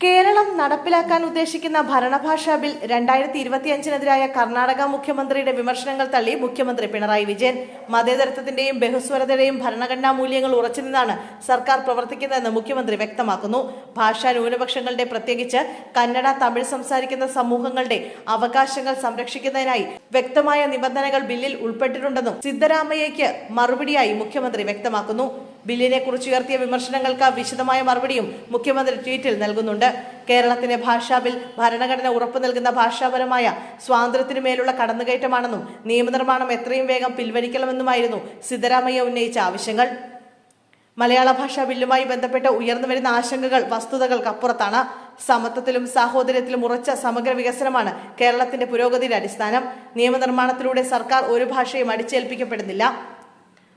കേരളം നടപ്പിലാക്കാൻ ഉദ്ദേശിക്കുന്ന ഭരണഭാഷാ ബിൽ രണ്ടായിരത്തി ഇരുപത്തിയഞ്ചിനെതിരായ കർണാടക മുഖ്യമന്ത്രിയുടെ വിമർശനങ്ങൾ തള്ളി മുഖ്യമന്ത്രി പിണറായി വിജയൻ. മതേതരത്വത്തിന്റെയും ബഹുസ്വരതയുടെയും ഭരണഘടനാ മൂല്യങ്ങൾ ഉറച്ചുനിന്നാണ് സർക്കാർ പ്രവർത്തിക്കുന്നതെന്ന് മുഖ്യമന്ത്രി വ്യക്തമാക്കുന്നു. ഭാഷാ ന്യൂനപക്ഷങ്ങളുടെ പ്രത്യേകിച്ച് കന്നഡ തമിഴ് സംസാരിക്കുന്ന സമൂഹങ്ങളുടെ അവകാശങ്ങൾ സംരക്ഷിക്കുന്നതിനായി വ്യക്തമായ നിബന്ധനകൾ ബില്ലിൽ ഉൾപ്പെട്ടിട്ടുണ്ടെന്നും സിദ്ധരാമയ്യയ്ക്ക് മറുപടിയായി മുഖ്യമന്ത്രി വ്യക്തമാക്കുന്നു. ബില്ലിനെ കുറിച്ച് ഉയർത്തിയ വിമർശനങ്ങൾക്ക് വിശദമായ മറുപടിയും മുഖ്യമന്ത്രി ട്വീറ്റിൽ നൽകുന്നുണ്ട്. കേരളത്തിന്റെ ഭാഷാ ബിൽ ഭരണഘടന ഉറപ്പു നൽകുന്ന ഭാഷാപരമായ സ്വാതന്ത്ര്യത്തിനു മേലുള്ള കടന്നുകയറ്റമാണെന്നും നിയമനിർമ്മാണം എത്രയും വേഗം പിൻവലിക്കണമെന്നുമായിരുന്നു സിദ്ധരാമയ്യ ഉന്നയിച്ച ആവശ്യങ്ങൾ. മലയാള ഭാഷാ ബില്ലുമായി ബന്ധപ്പെട്ട് ഉയർന്നുവരുന്ന ആശങ്കകൾ വസ്തുതകൾക്കപ്പുറത്താണ് സമത്വത്തിലും സാഹോദര്യത്തിലും ഉറച്ച സമഗ്ര വികസനമാണ് കേരളത്തിന്റെ പുരോഗതിയുടെ അടിസ്ഥാനം. നിയമനിർമ്മാണത്തിലൂടെ സർക്കാർ ഒരു ഭാഷയും അടിച്ചേൽപ്പിക്കപ്പെടുന്നില്ല.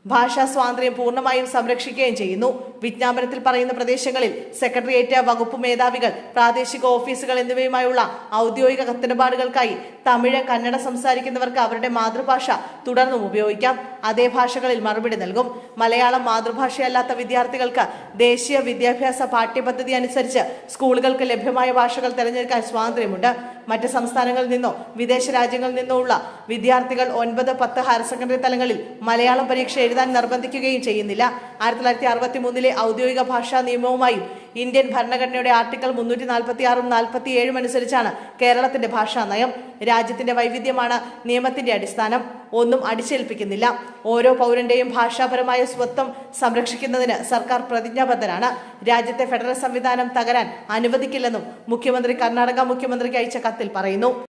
ഭാഷാ സ്വാതന്ത്ര്യം പൂർണമായും സംരക്ഷിക്കുകയും ചെയ്യുന്നു. വിജ്ഞാപനത്തിൽ പറയുന്ന പ്രദേശങ്ങളിൽ സെക്രട്ടേറിയറ്റ് വകുപ്പ് മേധാവികൾ പ്രാദേശിക ഓഫീസുകൾ എന്നിവയുമായുള്ള ഔദ്യോഗിക കത്തിടപാടുകൾക്കായി തമിഴ് കന്നഡ സംസാരിക്കുന്നവർക്ക് അവരുടെ മാതൃഭാഷ തുടർന്നും ഉപയോഗിക്കാം. അതേ ഭാഷകളിൽ മറുപടി നൽകും. മലയാളം മാതൃഭാഷയല്ലാത്ത വിദ്യാർത്ഥികൾക്ക് ദേശീയ വിദ്യാഭ്യാസ പാഠ്യപദ്ധതി അനുസരിച്ച് സ്കൂളുകൾക്ക് ലഭ്യമായ ഭാഷകൾ തിരഞ്ഞെടുക്കാൻ സ്വാതന്ത്ര്യമുണ്ട്. മറ്റ് സംസ്ഥാനങ്ങളിൽ നിന്നോ വിദേശ രാജ്യങ്ങളിൽ നിന്നോ ഉള്ള വിദ്യാർത്ഥികൾ ഒൻപത് പത്ത് ഹയർ സെക്കൻഡറി തലങ്ങളിൽ മലയാളം പരീക്ഷ എഴുതാൻ നിർബന്ധിക്കുകയും ചെയ്യുന്നില്ല. ആയിരത്തി തൊള്ളായിരത്തി അറുപത്തി മൂന്നിലെ ഔദ്യോഗിക ഭാഷാ നിയമവുമായും ഇന്ത്യൻ ഭരണഘടനയുടെ ആർട്ടിക്കിൾ മുന്നൂറ്റി നാൽപ്പത്തി ആറും നാൽപ്പത്തി ഏഴും അനുസരിച്ചാണ് കേരളത്തിന്റെ ഭാഷാ നയം. രാജ്യത്തിന്റെ വൈവിധ്യമാണ് നിയമത്തിന്റെ അടിസ്ഥാനം. ഒന്നും അടിച്ചേൽപ്പിക്കുന്നില്ല. ഓരോ പൗരന്റെയും ഭാഷാപരമായ സ്വത്വം സംരക്ഷിക്കുന്നതിന് സർക്കാർ പ്രതിജ്ഞാബദ്ധനാണ്. രാജ്യത്തെ ഫെഡറൽ സംവിധാനം തകരാൻ അനുവദിക്കില്ലെന്നും മുഖ്യമന്ത്രി കർണാടക മുഖ്യമന്ത്രിക്ക് അയച്ച കത്തിൽ പറയുന്നു.